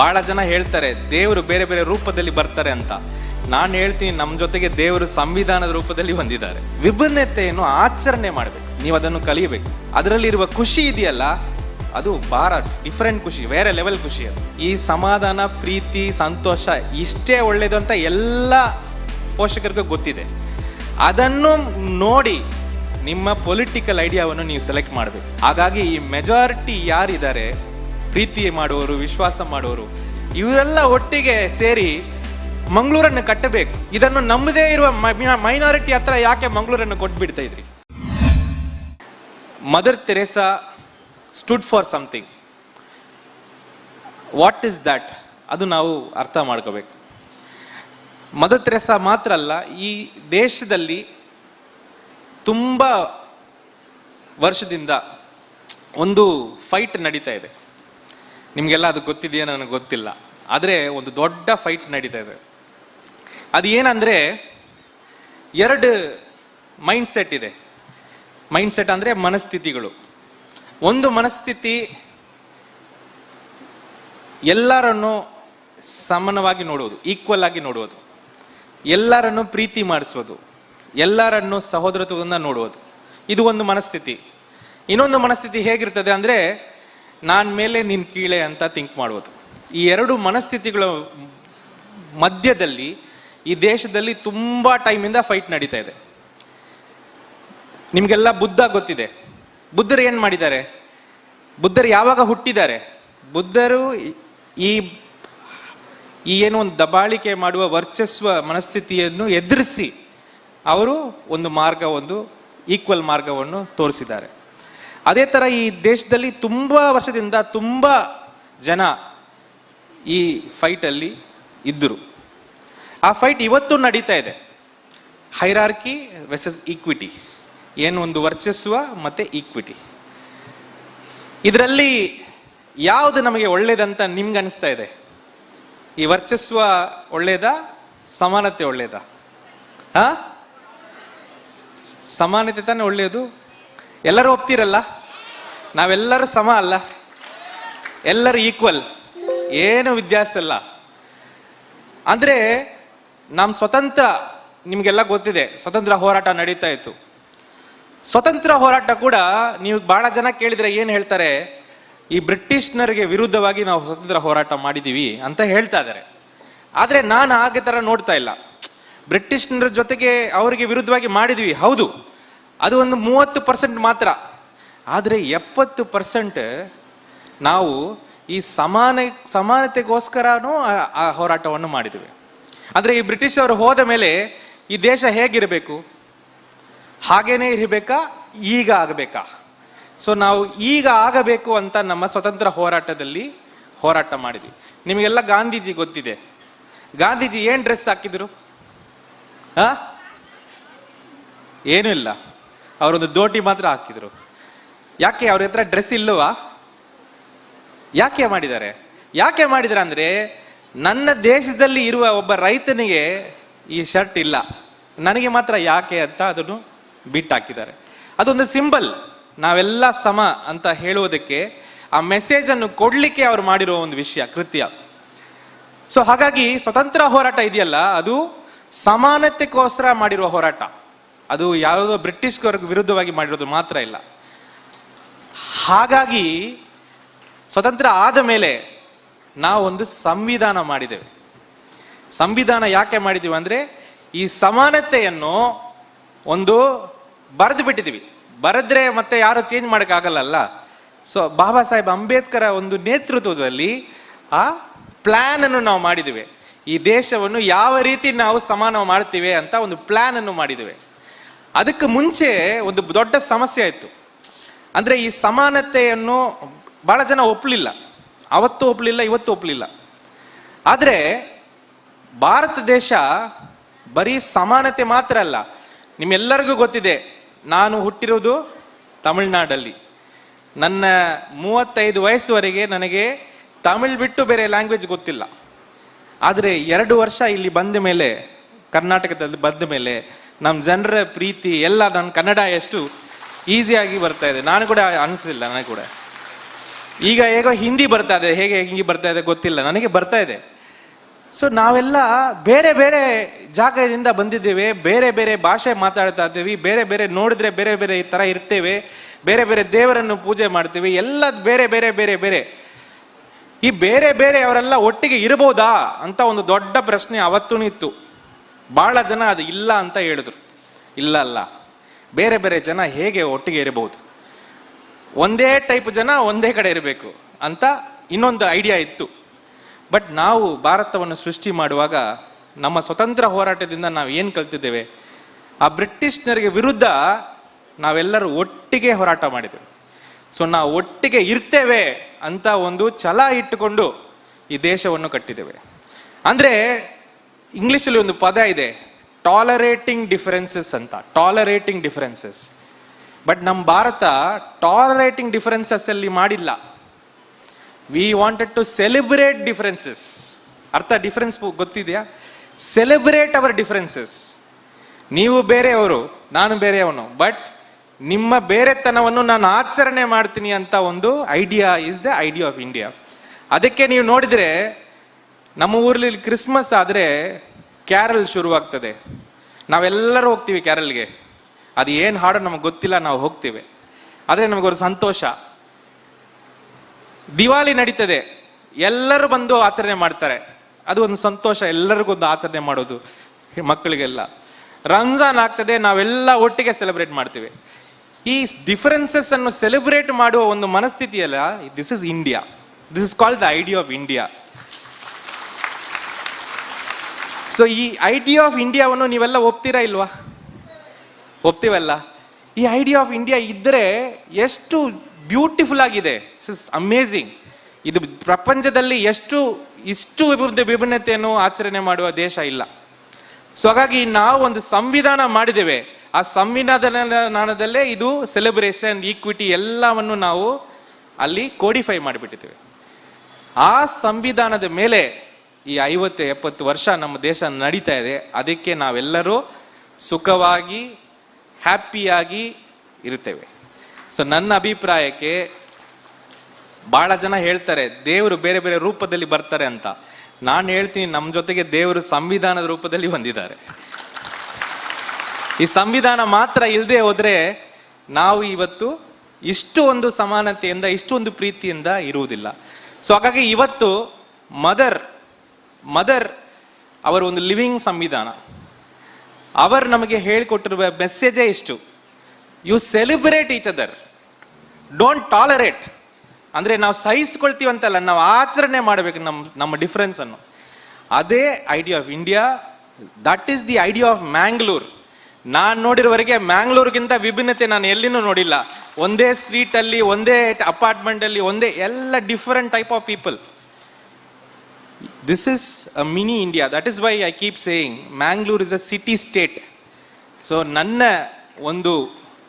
ಬಹಳ ಜನ ಹೇಳ್ತಾರೆ, ದೇವರು ಬೇರೆ ಬೇರೆ ರೂಪದಲ್ಲಿ ಬರ್ತಾರೆ ಅಂತ. ನಾನು ಹೇಳ್ತೀನಿ ನಮ್ಮ ಜೊತೆಗೆ ದೇವರು ಸಂವಿಧಾನದ ರೂಪದಲ್ಲಿ ಬಂದಿದ್ದಾರೆ ವಿಭಿನ್ನತೆಯನ್ನು ಆಚರಣೆ ಮಾಡಬೇಕು, ನೀವು ಅದನ್ನು ಕಲಿಯಬೇಕು. ಅದರಲ್ಲಿರುವ ಖುಷಿ ಇದೆಯಲ್ಲ, ಅದು ಬಹಳ ಡಿಫ್ರೆಂಟ್ ಖುಷಿ, ಬೇರೆ ಲೆವೆಲ್ ಖುಷಿ ಅದು. ಈ ಸಮಾಧಾನ, ಪ್ರೀತಿ, ಸಂತೋಷ ಇಷ್ಟೇ ಒಳ್ಳೇದು ಅಂತ ಎಲ್ಲ ಪೋಷಕರಿಗೂ ಗೊತ್ತಿದೆ. ಅದನ್ನು ನೋಡಿ ನಿಮ್ಮ ಪೊಲಿಟಿಕಲ್ ಐಡಿಯಾವನ್ನು ನೀವು ಸೆಲೆಕ್ಟ್ ಮಾಡಬೇಕು. ಹಾಗಾಗಿ ಈ ಮೆಜಾರಿಟಿ ಯಾರಿದ್ದಾರೆ ಪ್ರೀತಿ ಮಾಡುವವರು, ವಿಶ್ವಾಸ ಮಾಡುವವರು, ಇವರೆಲ್ಲ ಒಟ್ಟಿಗೆ ಸೇರಿ ಮಂಗಳೂರನ್ನು ಕಟ್ಟಬೇಕು. ಇದನ್ನು ನಮ್ಮದೇ ಇರುವ ಮೈನಾರಿಟಿ ಹತ್ರ ಯಾಕೆ ಮಂಗಳೂರನ್ನು ಕೊಟ್ಬಿಡ್ತಾ ಇದ್ರಿ? Mother Teresa stood for something what is that ಅದು ನಾವು ಅರ್ಥ ಮಾಡ್ಕೋಬೇಕು. ಮದರ್ ತೆರೆಸಾ ಮಾತ್ರ ಅಲ್ಲ, ಈ ದೇಶದಲ್ಲಿ ತುಂಬ ವರ್ಷದಿಂದ ಒಂದು ಫೈಟ್ ನಡೀತಾ ಇದೆ. ನಿಮಗೆಲ್ಲ ಅದು ಗೊತ್ತಿದೆಯೋ ನನಗೆ ಗೊತ್ತಿಲ್ಲ. ಆದರೆ ಒಂದು ದೊಡ್ಡ ಫೈಟ್ ನಡೀತಾ ಇದೆ. ಅದು ಏನಂದ್ರೆ ಎರಡು ಮೈಂಡ್ ಸೆಟ್ ಇದೆ. ಮೈಂಡ್ ಸೆಟ್ ಅಂದ್ರೆ ಮನಸ್ಥಿತಿಗಳು. ಒಂದು ಮನಸ್ಥಿತಿ ಎಲ್ಲರನ್ನು ಸಮಾನವಾಗಿ ನೋಡುವುದು ಈಕ್ವಲ್ ಆಗಿ ನೋಡುವುದು. ಎಲ್ಲರನ್ನು ಪ್ರೀತಿ ಮಾಡಿಸೋದು ಎಲ್ಲರನ್ನು ಸಹೋದರತ್ವದಿಂದ ನೋಡುವುದು. ಇದು ಒಂದು ಮನಸ್ಥಿತಿ. ಇನ್ನೊಂದು ಮನಸ್ಥಿತಿ ಹೇಗಿರ್ತದೆ ಅಂದ್ರೆ ನಾನ್ ಮೇಲೆ ನಿನ್ ಕೀಳೆ ಅಂತ ಥಿಂಕ್ ಮಾಡುವುದು. ಈ ಎರಡು ಮನಸ್ಥಿತಿಗಳ ಮಧ್ಯದಲ್ಲಿ ಈ ದೇಶದಲ್ಲಿ ತುಂಬಾ ಟೈಮಿಂದ ಫೈಟ್ ನಡೀತಾ ಇದೆ. ನಿಮ್ಗೆಲ್ಲ ಬುದ್ಧ ಗೊತ್ತಿದೆ. ಬುದ್ಧರು ಏನ್ ಮಾಡಿದ್ದಾರೆ? ಬುದ್ಧರು ಯಾವಾಗ ಹುಟ್ಟಿದ್ದಾರೆ? ಬುದ್ಧರು ಈ ಈ ಏನು ಒಂದು ದಬಾಳಿಕೆ ಮಾಡುವ ವರ್ಚಸ್ವ ಮನಸ್ಥಿತಿಯನ್ನು ಎದುರಿಸಿ ಅವರು ಒಂದು ಮಾರ್ಗ, ಒಂದು ಈಕ್ವಲ್ ಮಾರ್ಗವನ್ನು ತೋರಿಸಿದ್ದಾರೆ. ಅದೇ ತರ ಈ ದೇಶದಲ್ಲಿ ತುಂಬಾ ವರ್ಷದಿಂದ ತುಂಬಾ ಜನ ಈ ಫೈಟ್ ಅಲ್ಲಿ ಇದ್ದರು. ಆ ಫೈಟ್ ಇವತ್ತು ನಡೀತಾ ಇದೆ. ಹೈರಾರ್ಕಿ ವೆಸಸ್ ಈಕ್ವಿಟಿ ಏನು ಒಂದು ವರ್ಚಸ್ವ ಮತ್ತೆ ಈಕ್ವಿಟಿ ಇದರಲ್ಲಿ ಯಾವುದು ನಮಗೆ ಒಳ್ಳೇದಂತ ನಿಮ್ಗೆ ಅನಿಸ್ತಾ ಇದೆ? ಈ ವರ್ಚಸ್ವ ಒಳ್ಳೇದ, ಸಮಾನತೆ ಒಳ್ಳೇದಾ? ಹಾ? ಸಮಾನತೆ ತಾನೇ ಒಳ್ಳೆಯದು ಎಲ್ಲರೂ ಒಪ್ತೀರಲ್ಲ? ನಾವೆಲ್ಲರೂ ಸಮ ಅಲ್ಲ? ಎಲ್ಲರೂ ಈಕ್ವಲ್ ಏನು ವ್ಯತ್ಯಾಸ ಇಲ್ಲ. ಅಂದ್ರೆ ನಮ್ಮ ಸ್ವತಂತ್ರ ನಿಮ್ಗೆಲ್ಲ ಗೊತ್ತಿದೆ, ಸ್ವತಂತ್ರ ಹೋರಾಟ ನಡೀತಾ ಇತ್ತು. ಸ್ವತಂತ್ರ ಹೋರಾಟ ಕೂಡ ನೀವು ಬಹಳ ಜನ ಕೇಳಿದ್ರೆ ಏನ್ ಹೇಳ್ತಾರೆ? ಈ ಬ್ರಿಟಿಷ್ನರಿಗೆ ವಿರುದ್ಧವಾಗಿ ನಾವು ಸ್ವತಂತ್ರ ಹೋರಾಟ ಮಾಡಿದೀವಿ ಅಂತ ಹೇಳ್ತಾ ಇದ್ದಾರೆ. ಆದ್ರೆ ನಾನು ಹಾಗೆ ತರ ನೋಡ್ತಾ ಇಲ್ಲ. ಬ್ರಿಟಿಷ್ನರ ಜೊತೆಗೆ ಅವರಿಗೆ ವಿರುದ್ಧವಾಗಿ ಮಾಡಿದ್ವಿ, ಹೌದು. ಅದು ಒಂದು ಮೂವತ್ತು ಪರ್ಸೆಂಟ್ ಮಾತ್ರ. ಆದರೆ ಎಪ್ಪತ್ತು ಪರ್ಸೆಂಟ್ ನಾವು ಈ ಸಮಾನ, ಸಮಾನತೆಗೋಸ್ಕರನೂ ಆ- ಹೋರಾಟವನ್ನು ಮಾಡಿದ್ವಿ. ಅಂದರೆ ಈ ಬ್ರಿಟಿಷ್ ಅವರು ಹೋದ ಮೇಲೆ ಈ ದೇಶ ಹೇಗಿರಬೇಕು? ಹಾಗೇನೇ ಇರಬೇಕಾ? ಈಗ ಆಗಬೇಕಾ? ಸೊ ನಾವು ಈಗ ಆಗಬೇಕು ಅಂತ ನಮ್ಮ ಸ್ವತಂತ್ರ ಹೋರಾಟದಲ್ಲಿ ಹೋರಾಟ ಮಾಡಿದ್ವಿ. ನಿಮಗೆಲ್ಲ ಗಾಂಧೀಜಿ ಗೊತ್ತಿದೆ. ಗಾಂಧೀಜಿ ಏನು ಡ್ರೆಸ್ ಹಾಕಿದ್ರು? ಏನೂ ಇಲ್ಲ. ಅವರೊಂದು ದೋಟಿ ಮಾತ್ರ ಹಾಕಿದ್ರು. ಯಾಕೆ ಅವ್ರ ಹತ್ರ ಡ್ರೆಸ್ ಇಲ್ಲವಾ? ಯಾಕೆ ಮಾಡಿದ್ದಾರೆ? ಯಾಕೆ ಮಾಡಿದ್ದಾರೆ ಅಂದ್ರೆ ನನ್ನ ದೇಶದಲ್ಲಿ ಇರುವ ಒಬ್ಬ ರೈತನಿಗೆ ಈ ಶರ್ಟ್ ಇಲ್ಲ. ನನಗೆ ಮಾತ್ರ ಯಾಕೆ ಅಂತ ಅದನ್ನು ಬಿಟ್ಟಾಕಿದ್ದಾರೆ ಅದೊಂದು ಸಿಂಬಲ್ ನಾವೆಲ್ಲ ಸಮ ಅಂತ ಹೇಳುವುದಕ್ಕೆ ಆ ಮೆಸೇಜ್ ಅನ್ನು ಕೊಡ್ಲಿಕ್ಕೆ ಅವ್ರು ಮಾಡಿರೋ ಒಂದು ವಿಷಯ, ಕೃತ್ಯ. ಸೊ ಹಾಗಾಗಿ ಸ್ವತಂತ್ರ ಹೋರಾಟ ಇದೆಯಲ್ಲ, ಅದು ಸಮಾನತೆಗೋಸ್ಕರ ಮಾಡಿರುವ ಹೋರಾಟ. ಅದು ಯಾವುದೋ ಬ್ರಿಟಿಷ್ ವಿರುದ್ಧವಾಗಿ ಮಾಡಿರೋದು ಮಾತ್ರ ಇಲ್ಲ. ಹಾಗಾಗಿ ಸ್ವತಂತ್ರ ಆದ ಮೇಲೆ ನಾವು ಒಂದು ಸಂವಿಧಾನ ಮಾಡಿದ್ದೇವೆ. ಸಂವಿಧಾನ ಯಾಕೆ ಮಾಡಿದೀವಿ ಅಂದ್ರೆ ಈ ಸಮಾನತೆಯನ್ನು ಒಂದು ಬರೆದು ಬಿಟ್ಟಿದೀವಿ ಬರೆದ್ರೆ ಮತ್ತೆ ಯಾರು ಚೇಂಜ್ ಮಾಡೋಕ್ಕಾಗಲ್ಲಲ್ಲ ಸೊ ಬಾಬಾ ಸಾಹೇಬ್ ಅಂಬೇಡ್ಕರ್ ಒಂದು ನೇತೃತ್ವದಲ್ಲಿ ಆ ಪ್ಲಾನ್ ಅನ್ನು ನಾವು ಮಾಡಿದ್ದೇವೆ. ಈ ದೇಶವನ್ನು ಯಾವ ರೀತಿ ನಾವು ಸಮಾನ ಮಾಡ್ತೀವಿ ಅಂತ ಒಂದು ಪ್ಲಾನ್ ಅನ್ನು ಮಾಡಿದ್ದೇವೆ. ಅದಕ್ಕೆ ಮುಂಚೆ ಒಂದು ದೊಡ್ಡ ಸಮಸ್ಯೆ ಆಯಿತು. ಅಂದರೆ ಈ ಸಮಾನತೆಯನ್ನು ಭಾಳ ಜನ ಒಪ್ಪಲಿಲ್ಲ ಅವತ್ತು ಒಪ್ಪಲಿಲ್ಲ ಇವತ್ತು ಒಪ್ಪಲಿಲ್ಲ ಆದರೆ ಭಾರತ ದೇಶ ಬರೀ ಸಮಾನತೆ ಮಾತ್ರ ಅಲ್ಲ. ನಿಮ್ಮೆಲ್ಲರಿಗೂ ಗೊತ್ತಿದೆ, ನಾನು ಹುಟ್ಟಿರೋದು ತಮಿಳ್ನಾಡಲ್ಲಿ. ನನ್ನ ಮೂವತ್ತೈದು ವಯಸ್ಸುವರೆಗೆ ನನಗೆ ತಮಿಳ್ ಬಿಟ್ಟು ಬೇರೆ ಲ್ಯಾಂಗ್ವೇಜ್ ಗೊತ್ತಿಲ್ಲ. ಆದರೆ ಎರಡು ವರ್ಷ ಇಲ್ಲಿ ಬಂದ ಮೇಲೆ, ಕರ್ನಾಟಕದಲ್ಲಿ ಬಂದ ಮೇಲೆ ನಮ್ಮ ಜನರ ಪ್ರೀತಿ ಎಲ್ಲ ನನ್ನ ಕನ್ನಡ ಎಷ್ಟು ಈಸಿಯಾಗಿ ಬರ್ತಾ ಇದೆ. ನಾನು ಕೂಡ ಅನಿಸಿಲ್ಲ, ನನಗೆ ಕೂಡ. ಈಗ ಹೇಗೋ ಹಿಂದಿ ಬರ್ತಾ ಇದೆ. ಹೇಗೆ ಹಿಂಗೆ ಬರ್ತಾ ಇದೆ ಗೊತ್ತಿಲ್ಲ. ನನಗೆ ಬರ್ತಾ ಇದೆ. ಸೊ ನಾವೆಲ್ಲ ಬೇರೆ ಬೇರೆ ಜಾಗದಿಂದ ಬಂದಿದ್ದೇವೆ. ಬೇರೆ ಬೇರೆ ಭಾಷೆ ಮಾತಾಡ್ತಾ ಇದ್ದೀವಿ. ಬೇರೆ ಬೇರೆ ನೋಡಿದ್ರೆ ಬೇರೆ ಬೇರೆ ಈ ಥರ ಇರ್ತೇವೆ. ಬೇರೆ ಬೇರೆ ದೇವರನ್ನು ಪೂಜೆ ಮಾಡ್ತೀವಿ. ಎಲ್ಲ ಬೇರೆ ಬೇರೆ ಬೇರೆ ಬೇರೆ. ಈ ಬೇರೆ ಬೇರೆ ಅವರೆಲ್ಲ ಒಟ್ಟಿಗೆ ಇರಬಹುದಾ ಅಂತ ಒಂದು ದೊಡ್ಡ ಪ್ರಶ್ನೆ ಅವತ್ತೂ ಇತ್ತು. ಬಹಳ ಜನ ಅದು ಇಲ್ಲ ಅಂತ ಹೇಳಿದ್ರು. ಇಲ್ಲ ಅಲ್ಲ. ಬೇರೆ ಬೇರೆ ಜನ ಹೇಗೆ ಒಟ್ಟಿಗೆ ಇರಬಹುದು? ಒಂದೇ ಟೈಪ್ ಜನ ಒಂದೇ ಕಡೆ ಇರಬೇಕು ಅಂತ ಇನ್ನೊಂದು ಐಡಿಯಾ ಇತ್ತು. ಬಟ್ ನಾವು ಭಾರತವನ್ನು ಸೃಷ್ಟಿ ಮಾಡುವಾಗ ನಮ್ಮ ಸ್ವತಂತ್ರ ಹೋರಾಟದಿಂದ ನಾವು ಏನು ಕಲ್ತಿದ್ದೇವೆ? ಆ ಬ್ರಿಟಿಷ್ನರಿಗೆ ವಿರುದ್ಧ ನಾವೆಲ್ಲರೂ ಒಟ್ಟಿಗೆ ಹೋರಾಟ ಮಾಡಿದ್ದೇವೆ ಸೊ ನಾವು ಒಟ್ಟಿಗೆ ಇರ್ತೇವೆ ಅಂತ ಒಂದು ಛಲ ಇಟ್ಟುಕೊಂಡು ಈ ದೇಶವನ್ನು ಕಟ್ಟಿದ್ದೇವೆ. ಅಂದ್ರೆ ಇಂಗ್ಲಿಷಲ್ಲಿ ಒಂದು ಪದ ಇದೆ ಟಾಲರೇಟಿಂಗ್ ಡಿಫರೆನ್ಸಸ್ ಅಂತ. ಟಾಲರೇಟಿಂಗ್ ಡಿಫರೆನ್ಸಸ್ ಬಟ್ ನಮ್ಮ ಭಾರತ ಟಾಲರೇಟಿಂಗ್ ಡಿಫರೆನ್ಸಸ್ ಅಲ್ಲಿ ಮಾಡಿಲ್ಲ. We wanted to celebrate differences ಅರ್ಥ ಡಿಫರೆನ್ಸ್ ಗೊತ್ತಿದೆಯಾ? ಸೆಲೆಬ್ರೇಟ್ ಅವರ್ ಡಿಫರೆನ್ಸಸ್ ನೀವು ಬೇರೆಯವರು, ನಾನು ಬೇರೆಯವನು. ಬಟ್ ನಿಮ್ಮ ಬೇರೆತನವನ್ನು ನಾನು ಆಚರಣೆ ಮಾಡ್ತೀನಿ ಅಂತ ಒಂದು idea is the idea of India ಅದಕ್ಕೆ ನೀವು ನೋಡಿದ್ರೆ ನಮ್ಮ ಊರಲ್ಲಿ ಕ್ರಿಸ್ಮಸ್ ಆದ್ರೆ ಕ್ಯಾರಲ್ ಶುರುವಾಗ್ತದೆ. ನಾವೆಲ್ಲರೂ ಹೋಗ್ತೀವಿ ಕ್ಯಾರಲ್ಗೆ ಅದು ಏನು ಹಾಡು ನಮಗೆ ಗೊತ್ತಿಲ್ಲ, ನಾವು ಹೋಗ್ತೀವಿ. ಆದರೆ ನಮಗೊಂದು ಸಂತೋಷ. ದಿವಾಲಿ ನಡೀತದೆ. ಎಲ್ಲರೂ ಬಂದು ಆಚರಣೆ ಮಾಡ್ತಾರೆ. ಅದು ಒಂದು ಸಂತೋಷ, ಎಲ್ಲರಿಗೂ ಒಂದು ಆಚರಣೆ ಮಾಡೋದು ಮಕ್ಕಳಿಗೆಲ್ಲ. ರಂಜಾನ್ ಆಗ್ತದೆ, ನಾವೆಲ್ಲ ಒಟ್ಟಿಗೆ ಸೆಲೆಬ್ರೇಟ್ ಮಾಡ್ತೀವಿ. ಈ ಡಿಫರೆನ್ಸಸ್ ಅನ್ನು ಸೆಲೆಬ್ರೇಟ್ ಮಾಡುವ ಒಂದು ಮನಸ್ಥಿತಿಯಲ್ಲ this is India this is called the idea of India so ಈ ಐಡಿಯಾ ಆಫ್ ಇಂಡಿಯಾವನ್ನು ನೀವೆಲ್ಲ ಒಪ್ತೀರಾ ಇಲ್ವಾ? ಒಪ್ತೀವಲ್ಲ? ಈ ಐಡಿಯಾ ಆಫ್ ಇಂಡಿಯಾ ಇದ್ದರೆ ಎಷ್ಟು ಬ್ಯೂಟಿಫುಲ್ ಆಗಿದೆ. ಅಮೇಝಿಂಗ್ ಇದು ಪ್ರಪಂಚದಲ್ಲಿ ಎಷ್ಟು, ಇಷ್ಟು ವಿಭಿನ್ನ, ವಿಭಿನ್ನತೆಯನ್ನು ಆಚರಣೆ ಮಾಡುವ ದೇಶ ಇಲ್ಲ. ಸೊ ಹಾಗಾಗಿ ನಾವು ಒಂದು ಸಂವಿಧಾನ ಮಾಡಿದ್ದೇವೆ. ಆ ಸಂವಿಧಾನದಲ್ಲೇ ಇದು ಸೆಲೆಬ್ರೇಷನ್ ಈಕ್ವಿಟಿ ಎಲ್ಲವನ್ನು ನಾವು ಅಲ್ಲಿ ಕೋಡಿಫೈ ಮಾಡಿಬಿಟ್ಟಿದ್ದೇವೆ. ಆ ಸಂವಿಧಾನದ ಮೇಲೆ ಈ ಐವತ್ತು ಎಪ್ಪತ್ತು ವರ್ಷ ನಮ್ಮ ದೇಶ ನಡೀತಾ ಇದೆ. ಅದಕ್ಕೆ ನಾವೆಲ್ಲರೂ ಸುಖವಾಗಿ, ಹ್ಯಾಪಿಯಾಗಿ ಇರ್ತೇವೆ ಸೊ ನನ್ನ ಅಭಿಪ್ರಾಯಕ್ಕೆ ಬಹಳ ಜನ ಹೇಳ್ತಾರೆ, ದೇವರು ಬೇರೆ ಬೇರೆ ರೂಪದಲ್ಲಿ ಬರ್ತಾರೆ ಅಂತ. ನಾನು ಹೇಳ್ತೀನಿ ನಮ್ಮ ಜೊತೆಗೆ ದೇವರು ಸಂವಿಧಾನದ ರೂಪದಲ್ಲಿ ಬಂದಿದ್ದಾರೆ. ಈ ಸಂವಿಧಾನ ಮಾತ್ರ ಇಲ್ಲದೆ ಹೋದ್ರೆ ನಾವು ಇವತ್ತು ಇಷ್ಟು ಒಂದು ಸಮಾನತೆಯಿಂದ ಇಷ್ಟು ಒಂದು ಪ್ರೀತಿಯಿಂದ ಇರುವುದಿಲ್ಲ. ಸೊ ಹಾಗಾಗಿ ಇವತ್ತು ಮದರ್ ಮದರ್ ಅವರ ಒಂದು ಲಿವಿಂಗ್ ಸಂವಿಧಾನ ಅವರು ನಮಗೆ ಹೇಳಿಕೊಟ್ಟಿರುವ ಮೆಸೇಜೇ ಇಷ್ಟು you celebrate each other don't tolerate ಅಂದರೆ ನಾವು ಸಹಿಸ್ಕೊಳ್ತೀವಂತಲ್ಲ ನಾವು ಆಚರಣೆ ಮಾಡಬೇಕು ನಮ್ಮ ನಮ್ಮ ಡಿಫ್ರೆನ್ಸನ್ನು ಅದೇ idea of India that is the idea of Mangalore ನಾನು ನೋಡಿರೋವರೆಗೆ ಮ್ಯಾಂಗ್ಳೂರ್ಗಿಂತ ವಿಭಿನ್ನತೆ ನಾನು ಎಲ್ಲಿನೂ ನೋಡಿಲ್ಲ ಒಂದೇ ಸ್ಟ್ರೀಟಲ್ಲಿ ಒಂದೇ ಅಪಾರ್ಟ್ಮೆಂಟಲ್ಲಿ ಒಂದೇ ಎಲ್ಲ different type of people this is a mini India that is why I keep saying Mangalore is a city state so ನನ್ನ ಒಂದು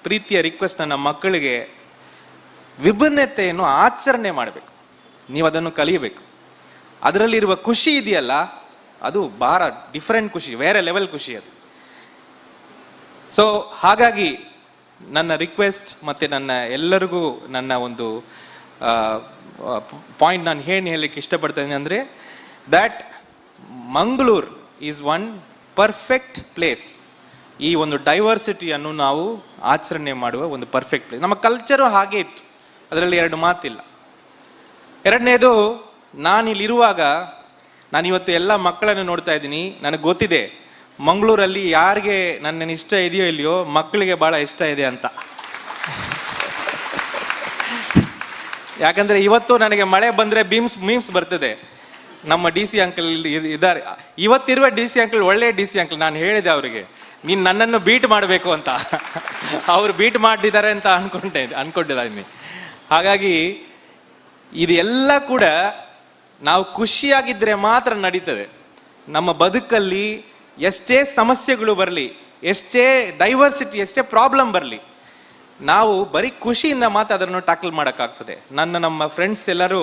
ಪ್ರೀತಿಯ ರಿಕ್ವೆಸ್ಟ್ ನನ್ನ ಮಕ್ಕಳಿಗೆ, ವಿಭಿನ್ನತೆಯನ್ನು ಆಚರಣೆ ಮಾಡಬೇಕು. ನೀವು ಅದನ್ನು ಕಲಿಯಬೇಕು. ಅದರಲ್ಲಿರುವ ಖುಷಿ ಇದೆಯಲ್ಲ, ಅದು ಭಾರ ಡಿಫ್ರೆಂಟ್ ಖುಷಿ, ಬೇರೆ ಲೆವೆಲ್ ಖುಷಿ ಅದು. ಸೊ ಹಾಗಾಗಿ ನನ್ನ ರಿಕ್ವೆಸ್ಟ್ ಮತ್ತು ನನ್ನ ಎಲ್ಲರಿಗೂ ನನ್ನ ಒಂದು ಪಾಯಿಂಟ್ ನಾನು ಏನು ಹೇಳಲಿಕ್ಕೆ ಇಷ್ಟಪಡ್ತೇನೆ ಅಂದರೆ that Mangaluru is one perfect place ಈ ಒಂದು ಡೈವರ್ಸಿಟಿಯನ್ನು ನಾವು ಆಚರಣೆ ಮಾಡುವ ಒಂದು ಪರ್ಫೆಕ್ಟ್ ಪ್ಲೇಸ್ ನಮ್ಮ ಕಲ್ಚರು ಹಾಗೆ ಇತ್ತು. ಅದರಲ್ಲಿ ಎರಡು ಮಾತಿಲ್ಲ. ಎರಡನೇದು ನಾನು ಇಲ್ಲಿರುವಾಗ ನಾನು ಇವತ್ತು ಎಲ್ಲ ಮಕ್ಕಳನ್ನು ನೋಡ್ತಾ ಇದ್ದೀನಿ. ನನಗೆ ಗೊತ್ತಿದೆ, ಮಂಗಳೂರಲ್ಲಿ ಯಾರಿಗೆ ನನ್ನ ಇಷ್ಟ ಇದೆಯೋ ಇಲ್ಲಿಯೋ ಮಕ್ಕಳಿಗೆ ಭಾಳ ಇಷ್ಟ ಇದೆ ಅಂತ. ಯಾಕಂದರೆ ಇವತ್ತು ನನಗೆ ಮಳೆ ಬಂದರೆ ಬೀಮ್ಸ್ ಮೀಮ್ಸ್ ಬರ್ತದೆ. ನಮ್ಮ ಡಿ ಸಿ ಅಂಕಲ್ ಇದ್ದಾರೆ. ಇವತ್ತಿರುವ ಡಿ ಸಿ ಅಂಕಲ್ ಒಳ್ಳೆ ಡಿ ಸಿ ಅಂಕಲ್. ನಾನು ಹೇಳಿದೆ ಅವರಿಗೆ, ನೀನು ನನ್ನನ್ನು ಬೀಟ್ ಮಾಡಬೇಕು ಅಂತ. ಅವರು ಬೀಟ್ ಮಾಡಿದ್ದಾರೆ ಅಂತ ಅನ್ಕೊಂಡೆ, ಅನ್ಕೊಂಡಿದ್ದೀನಿ. ಹಾಗಾಗಿ ಇದೆಲ್ಲ ಕೂಡ ನಾವು ಖುಷಿಯಾಗಿದ್ದರೆ ಮಾತ್ರ ನಡೀತದೆ. ನಮ್ಮ ಬದುಕಲ್ಲಿ ಎಷ್ಟೇ ಸಮಸ್ಯೆಗಳು ಬರಲಿ, ಎಷ್ಟೇ ಡೈವರ್ಸಿಟಿ ಎಷ್ಟೇ ಪ್ರಾಬ್ಲಮ್ ಬರಲಿ, ನಾವು ಬರೀ ಖುಷಿಯಿಂದ ಮಾತ್ರ ಅದನ್ನು ಟ್ಯಾಕಲ್ ಮಾಡೋಕ್ಕಾಗ್ತದೆ. ನನ್ನ ನಮ್ಮ ಫ್ರೆಂಡ್ಸ್ ಎಲ್ಲರೂ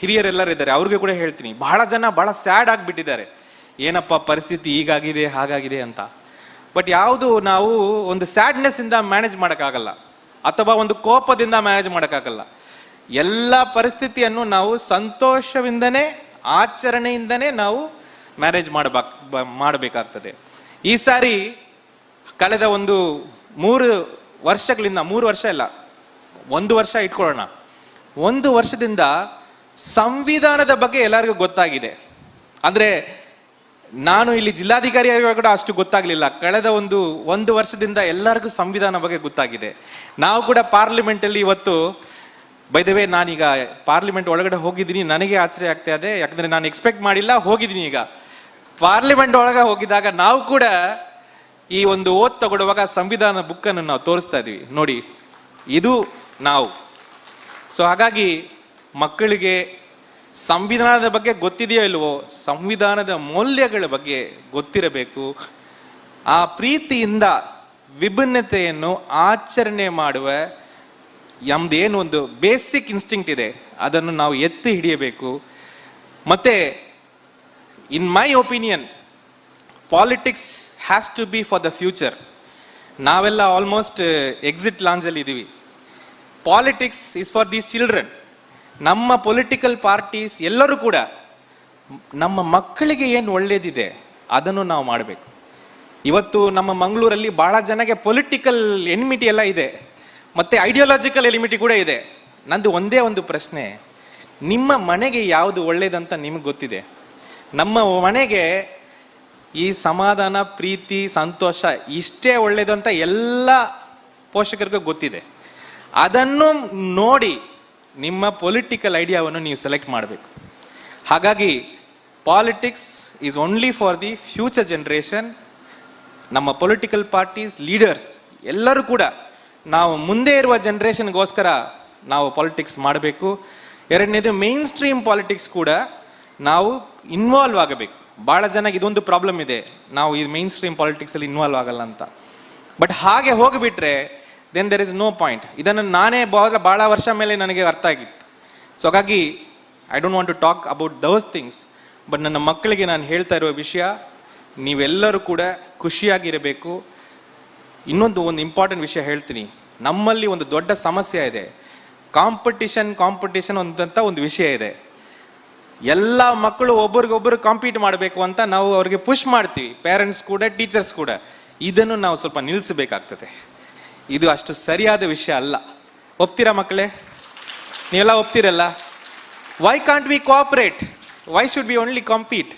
ಹಿರಿಯರೆಲ್ಲರೂ ಇದ್ದಾರೆ ಅವ್ರಿಗೆ ಕೂಡ ಹೇಳ್ತೀನಿ. ಬಹಳ ಜನ ಬಹಳ ಸ್ಯಾಡ್ ಆಗಿಬಿಟ್ಟಿದ್ದಾರೆ. ಏನಪ್ಪ ಪರಿಸ್ಥಿತಿ ಹೀಗಾಗಿದೆ, ಹಾಗಾಗಿದೆ ಅಂತ. ಬಟ್ ಯಾವುದು ನಾವು ಒಂದು ಸ್ಯಾಡ್ನೆಸ್ ಇಂದ ಮ್ಯಾನೇಜ್ ಮಾಡೋಕ್ಕಾಗಲ್ಲ. ಅಥವಾ ಒಂದು ಕೋಪದಿಂದ ಮ್ಯಾನೇಜ್ ಮಾಡೋಕ್ಕಾಗಲ್ಲ. ಎಲ್ಲ ಪರಿಸ್ಥಿತಿಯನ್ನು ನಾವು ಸಂತೋಷವಿಂದನೇ ಆಚರಣೆಯಿಂದನೇ ನಾವು ಮ್ಯಾನೇಜ್ ಮಾಡಬೇಕು ಮಾಡಬೇಕಾಗ್ತದೆ. ಈ ಸಾರಿ ಕಳೆದ ಒಂದು ಮೂರು ವರ್ಷಗಳಿಂದ, ಮೂರು ವರ್ಷ ಇಲ್ಲ ಒಂದು ವರ್ಷ ಇಟ್ಕೊಳ್ಳೋಣ. ಒಂದು ವರ್ಷದಿಂದ ಸಂವಿಧಾನದ ಬಗ್ಗೆ ಎಲ್ಲರಿಗೂ ಗೊತ್ತಾಗಿದೆ. ಅಂದ್ರೆ ನಾನು ಇಲ್ಲಿ ಜಿಲ್ಲಾಧಿಕಾರಿ ಆಗಿರುವಾಗ ಕೂಡ ಅಷ್ಟು ಗೊತ್ತಾಗ್ಲಿಲ್ಲ. ಕಳೆದ ಒಂದು ಒಂದು ವರ್ಷದಿಂದ ಎಲ್ಲರಿಗೂ ಸಂವಿಧಾನ ಬಗ್ಗೆ ಗೊತ್ತಾಗಿದೆ. ನಾವು ಕೂಡ ಪಾರ್ಲಿಮೆಂಟ್ ಅಲ್ಲಿ ಇವತ್ತು ಬೈದವೇ ನಾನೀಗ ಪಾರ್ಲಿಮೆಂಟ್ ಒಳಗಡೆ ಹೋಗಿದ್ದೀನಿ. ನನಗೆ ಆಶ್ಚರ್ಯ ಆಗ್ತಾ ಇದೆ. ಯಾಕಂದ್ರೆ ನಾನು ಎಕ್ಸ್ಪೆಕ್ಟ್ ಮಾಡಿಲ್ಲ, ಹೋಗಿದ್ದೀನಿ ಈಗ. ಪಾರ್ಲಿಮೆಂಟ್ ಒಳಗೆ ಹೋಗಿದಾಗ ನಾವು ಕೂಡ ಈ ಒಂದು ಓದ್ ತಗೊಳ್ಳುವಾಗ ಸಂವಿಧಾನ ಬುಕ್ಕನ್ನು ನಾವು ತೋರಿಸ್ತಾ ಇದೀವಿ. ನೋಡಿ, ಇದು ನಾವು. ಸೊ ಹಾಗಾಗಿ ಮಕ್ಕಳಿಗೆ ಸಂವಿಧಾನದ ಬಗ್ಗೆ ಗೊತ್ತಿದೆಯೋ ಇಲ್ವೋ ಸಂವಿಧಾನದ ಮೌಲ್ಯಗಳ ಬಗ್ಗೆ ಗೊತ್ತಿರಬೇಕು. ಆ ಪ್ರೀತಿಯಿಂದ ವಿಭಿನ್ನತೆಯನ್ನು ಆಚರಣೆ ಮಾಡುವ ನಮ್ದೇನು ಒಂದು ಬೇಸಿಕ್ ಇನ್ಸ್ಟಿಂಕ್ಟ್ ಇದೆ, ಅದನ್ನು ನಾವು ಎತ್ತಿ ಹಿಡಿಯಬೇಕು. ಮತ್ತೆ in my opinion politics has to be for the future ನಾವೆಲ್ಲ ಆಲ್ಮೋಸ್ಟ್ ಎಕ್ಸಿಟ್ ಲಾಂಜಲ್ಲಿ ಇದ್ದೀವಿ politics is for the children ನಮ್ಮ ಪೊಲಿಟಿಕಲ್ ಪಾರ್ಟೀಸ್ ಎಲ್ಲರೂ ಕೂಡ ನಮ್ಮ ಮಕ್ಕಳಿಗೆ ಏನು ಒಳ್ಳೇದಿದೆ, ಅದನ್ನು ನಾವು ಮಾಡಬೇಕು. ಇವತ್ತು ನಮ್ಮ ಮಂಗಳೂರಲ್ಲಿ ಬಹಳ ಜನಗೆ ಪೊಲಿಟಿಕಲ್ ಎನಿಮಿಟಿ ಎಲ್ಲ ಇದೆ, ಮತ್ತೆ ಐಡಿಯಾಲಜಿಕಲ್ ಎಲಿಮಿಟಿ ಕೂಡ ಇದೆ. ನಂದು ಒಂದೇ ಒಂದು ಪ್ರಶ್ನೆ, ನಿಮ್ಮ ಮನೆಗೆ ಯಾವುದು ಒಳ್ಳೇದಂತ ನಿಮಗೆ ಗೊತ್ತಿದೆ? ನಮ್ಮ ಮನೆಗೆ ಈ ಸಮಾಧಾನ, ಪ್ರೀತಿ, ಸಂತೋಷ ಇಷ್ಟೇ ಒಳ್ಳೇದು ಅಂತ ಎಲ್ಲ ಪೋಷಕರಿಗೂ ಗೊತ್ತಿದೆ. ಅದನ್ನು ನೋಡಿ ನಿಮ್ಮ ಪೊಲಿಟಿಕಲ್ ಐಡಿಯಾವನ್ನು ನೀವು ಸೆಲೆಕ್ಟ್ ಮಾಡಬೇಕು. ಹಾಗಾಗಿ politics is only for the future generation ನಮ್ಮ ಪೊಲಿಟಿಕಲ್ ಪಾರ್ಟೀಸ್ ಲೀಡರ್ಸ್ ಎಲ್ಲರೂ ಕೂಡ ನಾವು ಮುಂದೆ ಇರುವ ಜನ್ರೇಷನ್ಗೋಸ್ಕರ ನಾವು ಪಾಲಿಟಿಕ್ಸ್ ಮಾಡಬೇಕು. ಎರಡನೇದು ಮೇನ್ ಸ್ಟ್ರೀಮ್ ಪಾಲಿಟಿಕ್ಸ್ ಕೂಡ ನಾವು ಇನ್ವಾಲ್ವ್ ಆಗಬೇಕು. ಭಾಳ ಜನ ಇದೊಂದು ಪ್ರಾಬ್ಲಮ್ ಇದೆ. ನಾವು ಈ ಮೇನ್ ಸ್ಟ್ರೀಮ್ ಪಾಲಿಟಿಕ್ಸಲ್ಲಿ ಇನ್ವಾಲ್ವ್ ಆಗಲ್ಲ ಅಂತ. ಬಟ್ ಹಾಗೆ ಹೋಗಿಬಿಟ್ರೆ then there is no point ಇದನ್ನು ನಾನೇ ಬಹಳ ಭಾಳ ವರ್ಷ ಮೇಲೆ ನನಗೆ ಅರ್ಥ ಆಗಿತ್ತು. ಸೊ ಹಾಗಾಗಿ I don't want to talk about those things but ನನ್ನ ಮಕ್ಕಳಿಗೆ ನಾನು ಹೇಳ್ತಾ ಇರುವ ವಿಷಯ, ನೀವೆಲ್ಲರೂ ಕೂಡ ಖುಷಿಯಾಗಿರಬೇಕು. ಇನ್ನೊಂದು ಒಂದು ಇಂಪಾರ್ಟೆಂಟ್ ವಿಷಯ ಹೇಳ್ತೀನಿ. ನಮ್ಮಲ್ಲಿ ಒಂದು ದೊಡ್ಡ ಸಮಸ್ಯೆ ಇದೆ. ಕಾಂಪಿಟಿಷನ್ ಕಾಂಪಿಟಿಷನ್ ಅಂತ ಒಂದು ವಿಷಯ ಇದೆ. ಎಲ್ಲ ಮಕ್ಕಳು ಒಬ್ರಿಗೊಬ್ರು ಕಾಂಪೀಟ್ ಮಾಡಬೇಕು ಅಂತ ನಾವು ಅವ್ರಿಗೆ ಪುಷ್ ಮಾಡ್ತೀವಿ. ಪೇರೆಂಟ್ಸ್ ಕೂಡ ಟೀಚರ್ಸ್ ಕೂಡ. ಇದನ್ನು ನಾವು ಸ್ವಲ್ಪ ನಿಲ್ಲಿಸಬೇಕಾಗ್ತದೆ ಇದು ಅಷ್ಟು ಸರಿಯಾದ ವಿಷಯ ಅಲ್ಲ. ಒಪ್ತೀರಾ ಮಕ್ಕಳೇ? ನೀವೆಲ್ಲ ಒಪ್ತೀರಲ್ಲ? Why can't we cooperate why should be only compete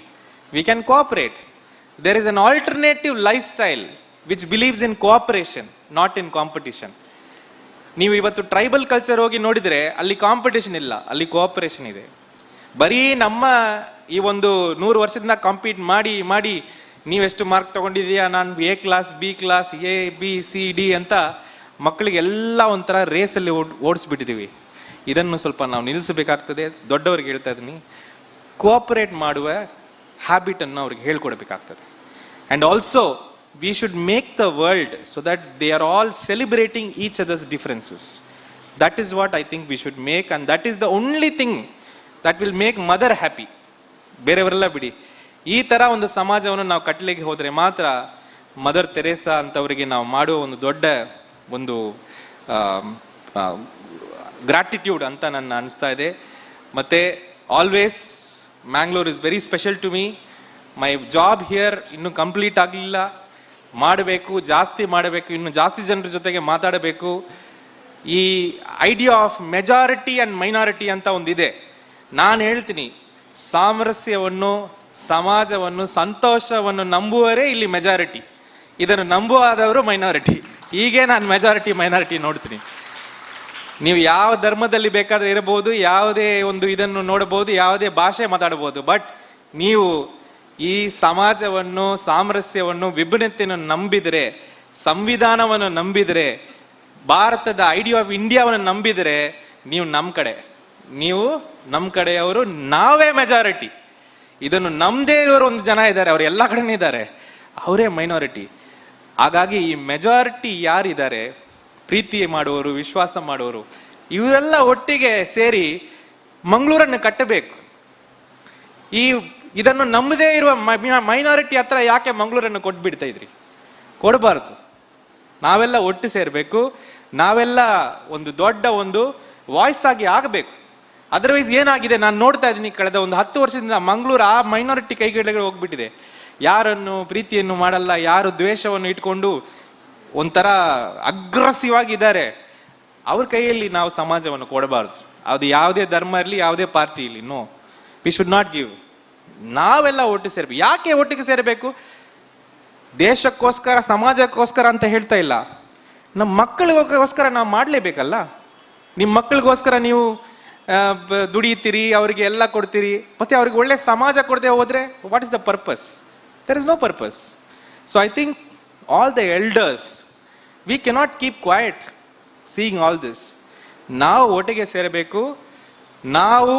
we can cooperate there is an alternative lifestyle which believes in cooperation not in competition ನೀವು ಇವತ್ತು ಟ್ರೈಬಲ್ ಕಲ್ಚರ್ ಹೋಗಿ ನೋಡಿದರೆ ಅಲ್ಲಿ ಕಾಂಪಿಟೇಷನ್ ಇಲ್ಲ, ಅಲ್ಲಿ ಕೋಆಪರೇಷನ್ ಇದೆ. ಬರೀ ನಮ್ಮ ಈ ಒಂದು ನೂರು ವರ್ಷದಿಂದ ಕಾಂಪೀಟ್ ಮಾಡಿ ಮಾಡಿ ನೀವೆಷ್ಟು ಮಾರ್ಕ್ ತಗೊಂಡಿದ್ದೀಯಾ? ನಾನು A class B class A B C D ಅಂತ ಮಕ್ಕಳಿಗೆಲ್ಲ ಒಂಥರ ರೇಸಲ್ಲಿ ಓಡ್ ಓಡಿಸ್ಬಿಟ್ಟಿದ್ದೀವಿ ಇದನ್ನು ಸ್ವಲ್ಪ ನಾವು ನಿಲ್ಲಿಸಬೇಕಾಗ್ತದೆ. ದೊಡ್ಡವ್ರಿಗೆ ಹೇಳ್ತಾ ಇದ್ದೀನಿ. ಕೋಆಪರೇಟ್ ಮಾಡುವ ಹ್ಯಾಬಿಟನ್ನು ಅವ್ರಿಗೆ ಹೇಳ್ಕೊಡ್ಬೇಕಾಗ್ತದೆ. And also we should make the world so that they are all celebrating each others differences that is what I think we should make and that is the only thing that will make mother happy ಬೇರೆಯವರೆಲ್ಲ ಬಿಡಿ. ಈ ತರ ಒಂದು ಸಮಾಜವನ್ನು ನಾವು ಕಟ್ಟಲಿಕ್ಕೆ ಹೋದ್ರೆ ಮಾತ್ರ ಮದರ್ ತೆರೇಸಾ ಅಂತವರಿಗೆ ನಾವು ಮಾಡುವ ಒಂದು ದೊಡ್ಡ ಒಂದು ಗ್ರಾಟಿಟ್ಯೂಡ್ ಅಂತ ನನ್ನ ಅನಿಸ್ತಾ ಇದೆ. ಮತ್ತೆ always Mangalore is very special to me my job here ಇನ್ನು ಕಂಪ್ಲೀಟ್ ಆಗಲಿಲ್ಲ. ಮಾಡಬೇಕು, ಜಾಸ್ತಿ ಮಾಡಬೇಕು, ಇನ್ನು ಜಾಸ್ತಿ ಜನರ ಜೊತೆಗೆ ಮಾತಾಡಬೇಕು. ಈ idea of majority and minority ಅಂತ ಒಂದಿದೆ. ನಾನು ಹೇಳ್ತೀನಿ, ಸಾಮರಸ್ಯವನ್ನು ಸಮಾಜವನ್ನು, ಸಂತೋಷವನ್ನು ನಂಬುವರೇ ಇಲ್ಲಿ ಮೆಜಾರಿಟಿ ಇದನ್ನು ನಂಬುವಾದವರು ಮೈನಾರಿಟಿ ಹೀಗೆ ನಾನು ಮೆಜಾರಿಟಿ ಮೈನಾರಿಟಿ ನೋಡ್ತೀನಿ. ನೀವು ಯಾವ ಧರ್ಮದಲ್ಲಿ ಬೇಕಾದ್ರೆ ಇರಬಹುದು, ಯಾವುದೇ ಒಂದು ಇದನ್ನು ನೋಡಬಹುದು, ಯಾವುದೇ ಭಾಷೆ ಮಾತಾಡಬಹುದು ಬಟ್ ನೀವು ಈ ಸಮಾಜವನ್ನು, ಸಾಮರಸ್ಯವನ್ನು, ವಿಭಿನ್ನತೆಯನ್ನು ನಂಬಿದರೆ, ಸಂವಿಧಾನವನ್ನು ನಂಬಿದರೆ, ಭಾರತದ ಐಡಿಯಾ ಆಫ್ ಇಂಡಿಯಾವನ್ನು ನಂಬಿದರೆ, ನೀವು ನಮ್ಮ ಕಡೆ. ನೀವು ನಮ್ಮ ಕಡೆಯವರು ನಾವೇ ಮೆಜಾರಿಟಿ ಇದನ್ನು ನಮ್ದೇ ಇರೋರು ಒಂದು ಜನ ಇದ್ದಾರೆ, ಅವ್ರು ಎಲ್ಲ ಕಡೆನೂ ಇದ್ದಾರೆ. ಅವರೇ ಮೈನಾರಿಟಿ ಹಾಗಾಗಿ ಈ ಮೆಜಾರಿಟಿ ಯಾರಿದ್ದಾರೆ, ಪ್ರೀತಿ ಮಾಡುವವರು, ವಿಶ್ವಾಸ ಮಾಡುವವರು, ಇವರೆಲ್ಲ ಒಟ್ಟಿಗೆ ಸೇರಿ ಮಂಗಳೂರನ್ನು ಕಟ್ಟಬೇಕು. ಈ ಇದನ್ನು ನಮ್ಮದೇ ಇರುವ ಮೈನಾರಿಟಿ ಹತ್ರ ಯಾಕೆ ಮಂಗಳೂರನ್ನು ಕೊಟ್ಬಿಡ್ತಾ ಇದ್ರಿ? ಕೊಡಬಾರ್ದು. ನಾವೆಲ್ಲ ಒಟ್ಟು ಸೇರಬೇಕು, ನಾವೆಲ್ಲ ಒಂದು ದೊಡ್ಡ ಒಂದು ವಾಯ್ಸ್ ಆಗಿ ಆಗಬೇಕು. ಅದರ್ವೈಸ್ ಏನಾಗಿದೆ? ನಾನು ನೋಡ್ತಾ ಇದ್ದೀನಿ ಕಳೆದ ಒಂದು ಹತ್ತು ವರ್ಷದಿಂದ ಮಂಗಳೂರು ಆ ಮೈನಾರಿಟಿ ಕೈಗಳಿಗೆ ಹೋಗ್ಬಿಟ್ಟಿದೆ. ಯಾರನ್ನು ಪ್ರೀತಿಯನ್ನು ಮಾಡಲ್ಲ, ಯಾರು ದ್ವೇಷವನ್ನು ಇಟ್ಕೊಂಡು ಒಂಥರ ಅಗ್ರೆಸಿವ್ ಆಗಿದ್ದಾರೆ. ಅವ್ರ ಕೈಯಲ್ಲಿ ನಾವು ಸಮಾಜವನ್ನು ಕೊಡಬಾರ್ದು. ಅದು ಯಾವುದೇ ಧರ್ಮ ಇರಲಿ, ಯಾವುದೇ ಪಾರ್ಟಿ ಇರಲಿ no we should not give ನಾವೆಲ್ಲ ಒಟ್ಟಿಗೆ ಸೇರ್ಬೇಕು. ಯಾಕೆ ಒಟ್ಟಿಗೆ ಸೇರಬೇಕು? ದೇಶಕ್ಕೋಸ್ಕರ, ಸಮಾಜಕ್ಕೋಸ್ಕರ ಅಂತ ಹೇಳ್ತಾ ಇಲ್ಲ. ನಮ್ಮ ಮಕ್ಕಳಿಗೋಸ್ಕರ ನಾವು ಮಾಡಲೇಬೇಕಲ್ಲ? ನಿಮ್ಮ ಮಕ್ಕಳಿಗೋಸ್ಕರ ನೀವು ದುಡಿತೀರಿ, ಅವರಿಗೆ ಎಲ್ಲ ಕೊಡ್ತೀರಿ. ಮತ್ತೆ ಅವ್ರಿಗೆ ಒಳ್ಳೆ ಸಮಾಜ ಕೊಡದೆ ಹೋದ್ರೆ what is the purpose there is no purpose so I think all the elders we cannot keep quiet seeing all this ನಾವು ಒಟ್ಟಿಗೆ ಸೇರಬೇಕು. ನಾವು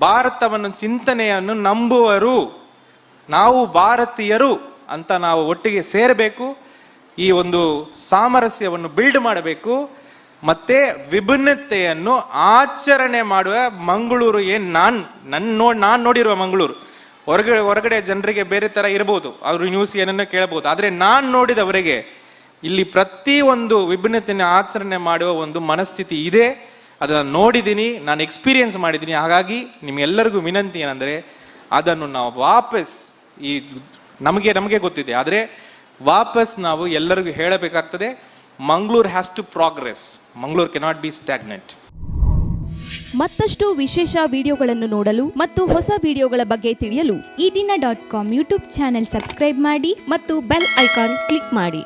ಭಾರತವನ್ನು, ಚಿಂತನೆಯನ್ನು ನಂಬುವರು. ನಾವು ಭಾರತೀಯರು ಅಂತ ನಾವು ಒಟ್ಟಿಗೆ ಸೇರಬೇಕು. ಈ ಒಂದು ಸಾಮರಸ್ಯವನ್ನು ಬಿಲ್ಡ್ ಮಾಡಬೇಕು. ಮತ್ತೆ ವಿಭಿನ್ನತೆಯನ್ನು ಆಚರಣೆ ಮಾಡುವ ಮಂಗಳೂರು ಏನ್ ನಾನ್ ನನ್ನ ನೋಡಿ ನಾನು ನೋಡಿರುವ ಮಂಗಳೂರು. ಹೊರಗಡೆ ಹೊರಗಡೆ ಜನರಿಗೆ ಬೇರೆ ತರ ಇರಬಹುದು ಅವರು ನ್ಯೂಸ್ ಏನನ್ನ ಕೇಳಬಹುದು ಆದ್ರೆ ನಾನು ನೋಡಿದವರಿಗೆ ಇಲ್ಲಿ ಪ್ರತಿ ಒಂದು ವಿಭಿನ್ನತೆಯನ್ನು ಆಚರಣೆ ಮಾಡುವ ಒಂದು ಮನಸ್ಥಿತಿ ಇದೆ. ಅದನ್ನು ನೋಡಿದ್ದೀನಿ ನಾನು ಎಕ್ಸ್ಪೀರಿಯನ್ಸ್ ಮಾಡಿದ್ದೀನಿ ಹಾಗಾಗಿ ನಿಮ್ಗೆಲ್ಲರಿಗೂ ವಿನಂತಿ ಏನಂದ್ರೆ, ಅದನ್ನು ನಾವು ವಾಪಸ್ ಈ ನಮಗೆ ನಮಗೆ ಗೊತ್ತಿದೆ. ಆದರೆ ವಾಪಸ್ ನಾವು ಎಲ್ಲರಿಗೂ ಹೇಳಬೇಕಾಗ್ತದೆ. Mangaluru has to progress Mangaluru cannot be stagnant ಮತ್ತಷ್ಟು ವಿಶೇಷ ವಿಡಿಯೋಗಳನ್ನು ನೋಡಲು ಮತ್ತು ಹೊಸ ವಿಡಿಯೋಗಳ ಬಗ್ಗೆ ತಿಳಿಯಲು Ee Dina dot com YouTube channel subscribe ಮಾಡಿ ಮತ್ತು ಬೆಲ್ ಐಕಾನ್ ಕ್ಲಿಕ್ ಮಾಡಿ.